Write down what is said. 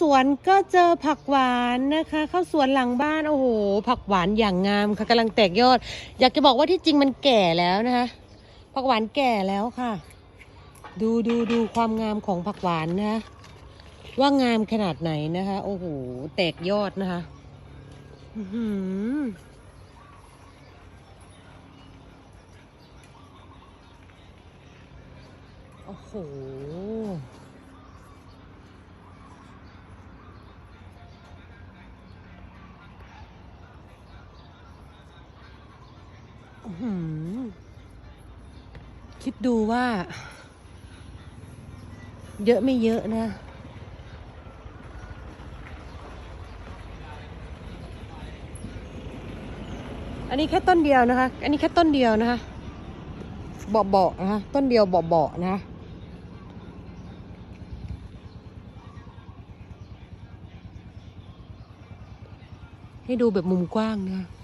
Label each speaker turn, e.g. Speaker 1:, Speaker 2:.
Speaker 1: สวนก็เจอผักหวานนะคะข้าวสวนหลังบ้านโอ้โหผักหวานอย่างงามค่ะกำลังแตกยอด อยากจะบอกว่าที่จริงมันแก่แล้วนะคะ ผักหวานแก่แล้วค่ะ ดูดูดูความงามของผักหวานนะคะว่างามขนาดไหนนะคะ โอ้โหแตกยอดนะคะอื้อหือโอ้โห อื้อหือ คิดดูว่า เยอะไม่เยอะนะ อันนี้แค่ต้นเดียวนะคะ อันนี้แค่ต้นเดียวนะคะเบาๆนะคะต้นเดียวเบาๆนะคะให้ดูแบบมุมกว้างนะ